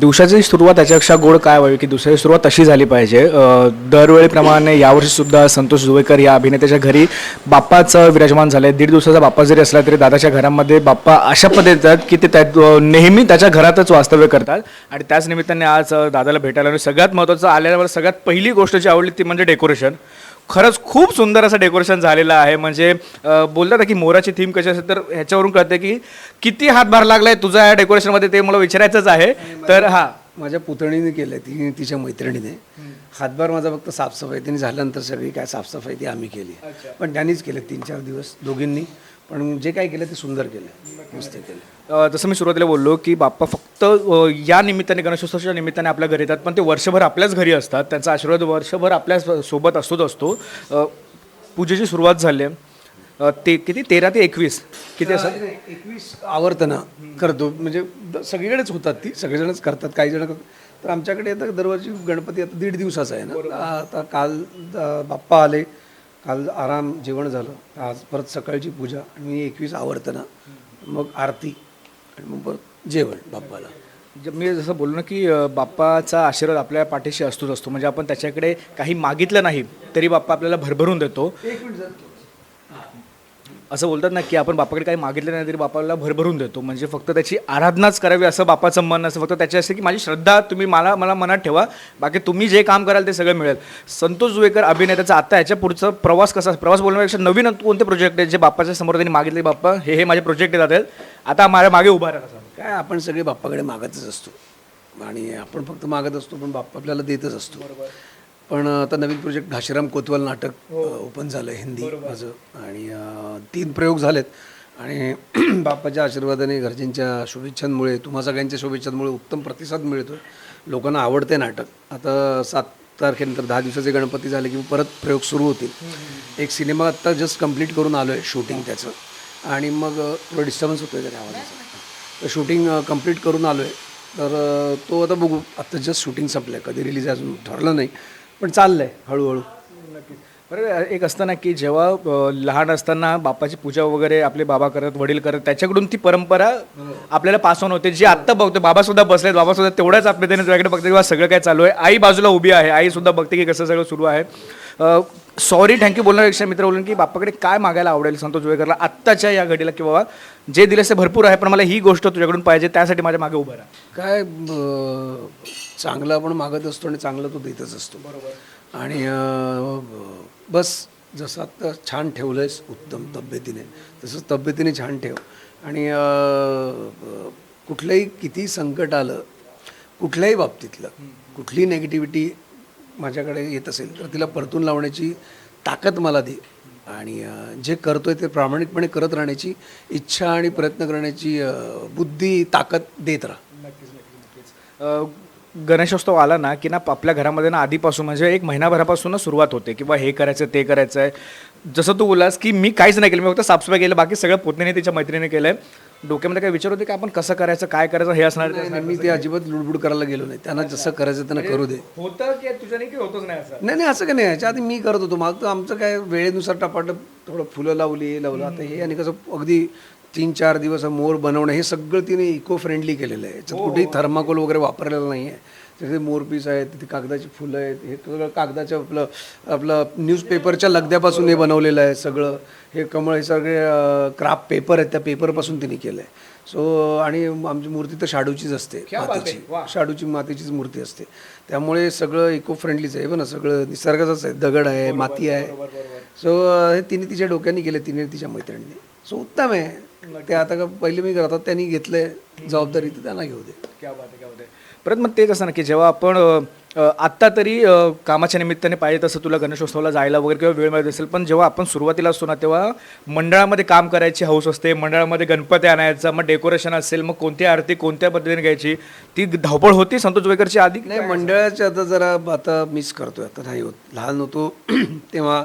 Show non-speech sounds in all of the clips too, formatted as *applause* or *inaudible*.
दिवसाची सुरुवात याच्यापेक्षा गोड काय व्हावी की दुसऱ्याची सुरुवात तशी झाली पाहिजे. दरवेळेप्रमाणे दरवेळीप्रमाणे यावर्षी सुद्धा संतोष जुवेकर या अभिनेत्याच्या घरी बाप्पाचं विराजमान झालंय. दीड दिवसाचा बाप्पा जरी असला तरी दादाच्या घरामध्ये बाप्पा अशा पद्धतीत की ते त्या नेहमी त्याच्या घरातच वास्तव्य करतात. आणि त्याच निमित्ताने आज दादाला भेटायला सगळ्यात महत्त्वाचं आल्यावर सगळ्यात पहिली गोष्ट जी आवडली ती म्हणजे डेकोरेशन. खरंच खूप सुंदर असं डेकोरेशन झालेलं आहे. म्हणजे बोलतात की मोराची थीम कशी असते तर ह्याच्यावरून कळते की किती हातभार लागलाय तुझा या डेकोरेशनमध्ये ते मला विचारायचंच आहे. तर हा. माझ्या पुतणीने केलं ती तिच्या मैत्रिणीने. हातभार माझा फक्त साफसफाई तिने झाल्यानंतर सगळी काय साफसफाई ती आम्ही केली. पण त्यांनीच केलं तीन चार दिवस दोघींनी. पण जे काय केलं ते सुंदर केलं. मस्त केलं. जसं मी सुरुवातीला बोललो की बाप्पा फक्त या निमित्ताने गणेशोत्सवाच्या निमित्ताने आपल्या घरी येतात पण ते वर्षभर आपल्याच घरी असतात. त्यांचा आशीर्वाद वर्षभर आपल्यासोबत असतोच असतो. पूजेची सुरुवात झाली. आहे ते किती? तेरा ते एकवीस. किती असं? एकवीस आवर्तनं करतो. म्हणजे सगळीकडेच होतात ती. सगळेजणच करतात. काही जण तर आमच्याकडे आता दरवर्षी गणपती आता दीड दिवसाचा आहे ना. आता काल बाप्पा आले. काल आराम जेवण झालं. आज परत सकाळची पूजा आणि एकवीस आवर्तनं. मग आरती आणि मग परत जेवण बाप्पाला. मी जसं बोललो ना की बाप्पाचा आशीर्वाद आपल्या पाठीशी असतोच असतो. म्हणजे आपण त्याच्याकडे काही मागितलं नाही तरी बाप्पा आपल्याला भरभरून देतो. असं बोलतात ना की आपण बापाकडे काही मागितलं नाही तरी बापाला भरभरून देतो. म्हणजे फक्त त्याची आराधनाच करावी असं बापाचं मन असं फक्त त्याची असते की माझी श्रद्धा तुम्ही मला मला मनात ठेवा. बाकी तुम्ही जे काम कराल ते सगळं मिळेल. संतोष जुवेकर अभिनेत्याचा आता याच्या पुढचा प्रवास कसा प्रवास बोलण्यापेक्षा नवीन कोणते प्रोजेक्ट आहेत जे बाप्पाच्या समोर त्यांनी मागितले? बाप्पा हे हे माझे प्रोजेक्ट येतात आहेत आता माझ्या मागे उभा राहा. काय आपण सगळे बाप्पाकडे मागतच असतो. आणि आपण फक्त मागत असतो पण बाप्पा आपल्याला देतच असतो. पण आता नवीन प्रोजेक्ट घाशीराम कोतवाल नाटक ओपन झालं हिंदी माझं. आणि तीन प्रयोग झालेत. आणि *clears throat* बाप्पाच्या आशीर्वादाने घरच्यांच्या शुभेच्छांमुळे तुम्हा सगळ्यांच्या शुभेच्छांमुळे उत्तम प्रतिसाद मिळतो लोकांना आवडते नाटक. आता सात तारखेनंतर दहा दिवसाचे गणपती झाले की परत प्रयोग सुरू होतील. एक सिनेमा आत्ता जस्ट कंप्लीट करून आलो आहे शूटिंग त्याचं. आणि मग थोडं डिस्टर्बन्स होतो आहे त्या आवाजाचा. तर शूटिंग कंप्लीट करून आलो आहे तर तो आता बघू. आत्ता जस्ट शूटिंग संपलं आहे कधी रिलीज अजून ठरलं नाही. पण चाललं आहे हळूहळू बरं एक असतं ना की जेव्हा लहान असताना बापाची पूजा वगैरे आपले बाबा करत वडील करत त्याच्याकडून ती परंपरा आपल्याला पास ऑन होते. जी आत्ता बघतो बाबा सुद्धा बसलेत. बाबा सुद्धा तेवढ्याच आपल्या त्याने बघते किंवा सगळं काय चालू आहे. आई बाजूला उभी आहे. आई सुद्धा बघते की कसं सगळं सुरू आहे. सॉरी थँक्यू बोलण्यापेक्षा मित्र बोलून की बापाकडे काय मागायला आवडेल संतोष जुवेकरला आत्ताच्या या घडीला की बाबा जे दिले ते भरपूर आहे पण मला ही गोष्ट तुझ्याकडून पाहिजे त्यासाठी माझ्या मागे उभं राहा. काय चांगलं आपण मागत असतो आणि चांगलं तो देतच असतो. बरोबर. आणि बस जसं आत्ता छान ठेवलं आहेस उत्तम तब्येतीने तसंच तब्येतीने छान ठेव. आणि कुठलंही किती संकट आलं कुठल्याही बाबतीतलं कुठली नेगेटिव्हिटी माझ्याकडे येत असेल तर तिला परतून लावण्याची ताकद मला दे. आणि जे जे करतोय ते प्रामाणिकपणे करत राहण्याची इच्छा आणि प्रयत्न करण्याची बुद्धी ताकद देत राहा. गणेशोत्सव आला ना की ना आपल्या घरामध्ये ना आधीपासून म्हणजे एक महिनाभरापासूनच सुरुवात होते किंवा हे करायचं ते करायचं आहे जसं तू बोलास की मी काहीच नाही केलं मी फक्त साफसफाई केलं बाकी सगळं पोतनीने तिच्या मैत्रिणीने केलं आहे डोक्यामध्ये काय विचार होते की आपण कसं करायचं काय करायचं हे असणार. मी ते अजिबात लुडबुड करायला गेलो नाही. त्यांना जसं करायचं त्यांना करू दे. होतं की तुझ्या नाही की होतच नाही असं? नाही नाही असं काय नाही. याच्या आधी मी करत होतो. मग तर आमचं काय वेळेनुसार टपाटप थोडं फुलं लावली हे लावलं. आता हे आणि कसं अगदी तीन चार दिवस मोर बनवणं हे सगळं तिने इको फ्रेंडली केलेलं आहे. याच्यात कुठेही थर्माकोल वगैरे वापरलेलं नाही आहे तिथे मोरपीस आहेत तिथे कागदाची फुलं आहेत हे सगळं कागदाचं आपलं आपलं न्यूजपेपरच्या लगद्यापासून हे बनवलेलं आहे सगळं. हे कमळ हे सगळे क्राफ्ट पेपर आहेत त्या पेपरपासून तिने केलं आहे सो आणि आमची मूर्ती तर शाडूचीच असते मातीची. शाडूची मातीचीच मूर्ती असते. त्यामुळे सगळं इको फ्रेंडलीच आहे ना सगळं निसर्गाचंच आहे. दगड आहे माती आहे. सो हे तिने तिच्या डोक्याने केलं तिने तिच्या मैत्रिणीने. सो उत्तम आहे. ते आता का पहिले मी करतात त्यांनी घेतलंय जबाबदारी ती त्यांना घेऊ दे. क्या बात आहे क्या बात आहे. परत मग तेच असं ना की जेव्हा आपण अ, आत्ता तरी अ, कामाच्या निमित्ताने पाहिजे तसं तुला गणेशोत्सवाला जायला वगैरे किंवा वेळ मिळत असेल पण जेव्हा आपण सुरुवातीला असतो ना तेव्हा मंडळामध्ये काम करायची हौस असते मंडळामध्ये गणपती आणायचा मग डेकोरेशन असेल मग कोणती आरती कोणत्या पद्धतीने घ्यायची ती धावपळ होती संतोष जोवेकरची आधी नाही मंडळाच्या आता जरा आता मिस करतोय आता नाही होत. लहान होतो *clears throat* तेव्हा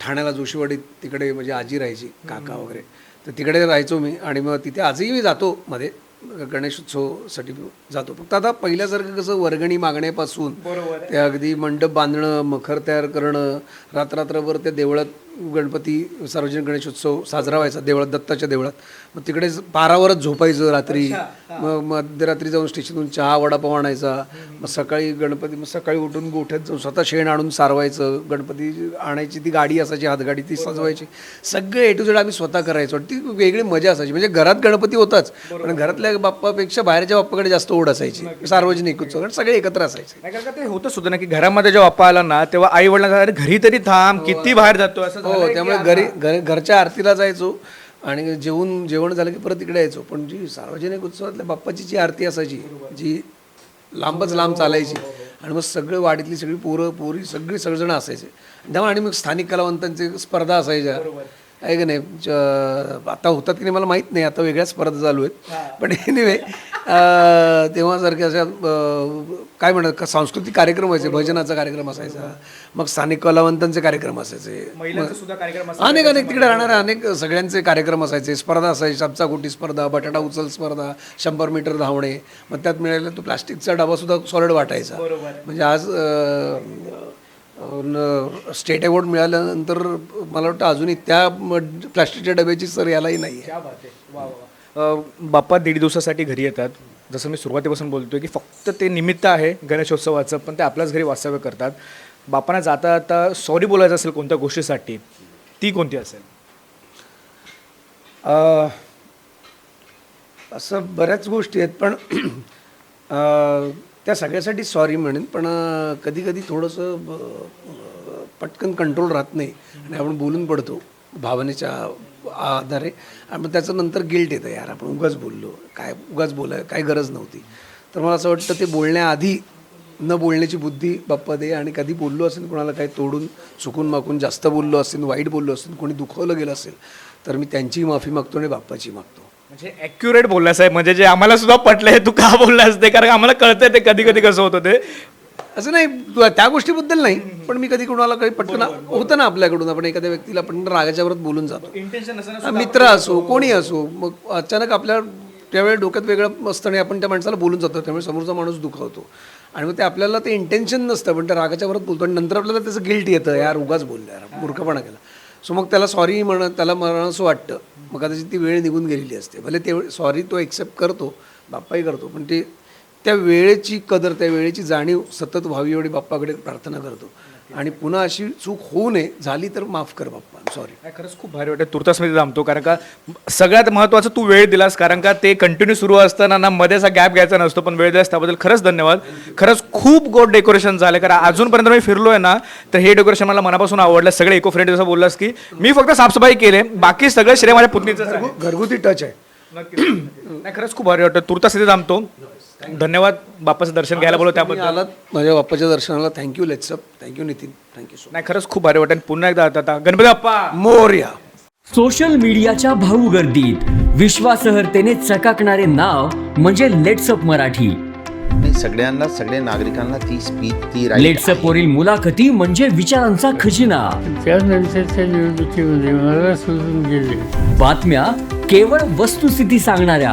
ठाण्याला जोशीवाडीत तिकडे म्हणजे आजी राहायची काका वगैरे. तर तिकडे राहायचो मी आणि मग तिथे आजही मी जातो मध्ये गणेशोत्सवसाठी जातो. फक्त आता पहिल्यासारखं कसं वर्गणी मागण्यापासून ते अगदी मंडप बांधणं मखर तयार करणं रात्ररात्रभर त्या देवळात गणपती सार्वजनिक गणेशोत्सव साजरा व्हायचा देवळात दत्ताच्या देवळात. मग तिकडे पारावरच झोपायचं रात्री. मग मध्यरात्री जाऊन स्टेशनहून चहा वडापाव आणायचा. मग सकाळी गणपती मग सकाळी उठून गोठ्यात जाऊन स्वतः शेण आणून सारवायचं. गणपती आणायची ती गाडी असायची हातगाडी ती सजवायची. सगळे ए टू झेड आम्ही स्वतः करायचो. आणि ती वेगळी मजा असायची. म्हणजे घरात गणपती होताच. पण घरातल्या बाप्पापेक्षा बाहेरच्या बाप्पाकडे जास्त ओढ असायची. सार्वजनिक उत्सव. कारण सगळे एकत्र असायचे. ते होतं सुद्धा ना की घरामध्ये जेव्हा बाप्पा आला ना तेव्हा आई वडिलांना घरी तरी थांब किती बाहेर जातो असं हो त्यामुळे घरी घर घरच्या आरतीला जायचो आणि जेवून जेवण झालं की परत इकडे यायचो. पण जी सार्वजनिक उत्सवातल्या बाप्पाची जी आरती असायची जी लांबच लांब चालायची आणि मग सगळे वाडीतली सगळी पोरं पोरी सगळी सगळेजण असायचे. त्यामुळे आणि मग स्थानिक कलावंतांचे स्पर्धा असायच्या. आहे की नाही? आता होतात की नाही मला माहीत नाही. आता वेगळ्या स्पर्धा चालू आहेत. पण एनिवे तेव्हा सारख्या अशा काय म्हणतात का सांस्कृतिक कार्यक्रम व्हायचे भजनाचा कार्यक्रम असायचा मग स्थानिक कलावंतांचे कार्यक्रम असायचे. अनेक अनेक तिकडे राहणारे अनेक सगळ्यांचे कार्यक्रम असायचे. स्पर्धा असायची सापचा कोटी स्पर्धा बटाटा उचल स्पर्धा शंभर मीटर धावणे. मग त्यात मिळालेला तो प्लास्टिकचा डबा सुद्धा सॉलिड वाटायचा. म्हणजे आज स्टेट अवॉर्ड मिळाल्यानंतर मला वाटतं अजूनही त्या प्लास्टिकच्या डब्याची सर यालाही नाही आहे. बाप्पा दीड दिवसासाठी घरी येतात. जसं मी सुरुवातीपासून बोलतोय की फक्त ते निमित्त आहे गणेशोत्सवाचं पण ते आपल्याच घरी वास्तव्य करतात. बाप्पांना जाता जाता सॉरी बोलायचं असेल कोणत्या गोष्टीसाठी ती कोणती असेल? असं बऱ्याच गोष्टी आहेत पण त्या सगळ्यासाठी सॉरी म्हणेन पण कधी कधी थोडंसं पटकन कंट्रोल राहत नाही. आणि आपण बोलून पडतो भावनेच्या आधारे. आणि मग त्याचं नंतर गिल्ट येतं यार आपण उगाच बोललो. काय उगाच बोलाय काय गरज नव्हती. तर मला असं वाटतं ते बोलण्याआधी न बोलण्याची बुद्धी बाप्पा दे. आणि कधी बोललो असेल कोणाला काही तोडून चुकून माकून जास्त बोललो असेल वाईट बोललो असेल कोणी दुखवलं गेलं असेल तर मी त्यांचीही माफी मागतो आणि बाप्पाची मागतो. म्हणजे ॲक्युरेट बोलला साहेब. म्हणजे जे आम्हाला सुद्धा पटलंय तू का बोललास ते? कारण आम्हाला कळतंय ते कधी कधी कसं होतं ते. असं नाही त्या गोष्टीबद्दल नाही पण मी कधी कोणाला काही पटकन होतं ना आपल्याकडून आपण एखाद्या व्यक्तीला आपण रागाच्या वरत बोलून जातो. हा, मित्र असो कोणी असो मग अचानक आपल्या त्यावेळी डोक्यात वेगळं असतं आणि आपण त्या माणसाला बोलून जातो त्यामुळे समोरचा माणूस दुखावतो. आणि मग ते आपल्याला ते इंटेन्शन नसतं पण त्या रागाच्या वरत बोलतो. आणि नंतर आपल्याला त्याचं गिल्ट येतं यार उगाच बोललं यार मूर्खपणा केला. सो मग त्याला सॉरी म्हण त्याला म्हणणं असं वाटतं. मग कदाचित ती वेळ निघून गेलेली असते. भले ते सॉरी तो एक्सेप्ट करतो बाप्पाही करतो पण ते त्या वेळेची कदर त्या वेळेची जाणीव सतत व्हावी एवढी बाप्पाकडे प्रार्थना करतो. आणि पुन्हा अशी चूक होऊ नये झाली तर माफ कर बाप्पा. सॉरी नाही, खरंच खूप भारी वाटतं तुर्तासमध्ये थांबतो कारण का सगळ्यात महत्त्वाचं तू वेळ दिलास कारण का ते कंटिन्यू सुरू असताना ना मध्ये असा गॅप घ्यायचा नसतो पण वेळ दिलास त्याबद्दल खरंच धन्यवाद. खरंच खूप गोड डेकोरेशन झालं कारण अजूनपर्यंत मी फिरलोय ना तर हे डेकोरेशन मला मनापासून आवडलं. सगळे इको फ्रेंड जसं बोललास की मी फक्त साफसफाई केले बाकी सगळं श्रेय माझ्या पुतणीचं आहे. घरगुती टच आहे. नक्की नाही खरंच खूप भारी वाटतं तुर्तास इथे थांबतो. धन्यवाद. बाप्पाचं दर्शन घ्यायला बोलतो त्याबद्दल. आलात. माझ्या बाप्पाच्या दर्शनाला thank you Letsupp thank you Nitin. Thank you so नाही खरंच खूप भारी वाटतं आणि पुन्हा एकदा आता गणपती बाप्पा! मोर्या. सोशल मीडियाच्या भाऊ गर्दीत. विश्वासार्हतेने चकाकणारे नाव म्हणजे लेट्सअप मराठी. नाही सगळ्यांना सगळ्या नागरिकांना ती स्पीच ती right लेट्सअप. वरील मुलाखती म्हणजे विचारांचा खजिना. त्यानंतरच्या निवडणुकीमध्ये मला सोडून गेले. बातम्या केवळ वस्तुस्थिती सांगणाऱ्या.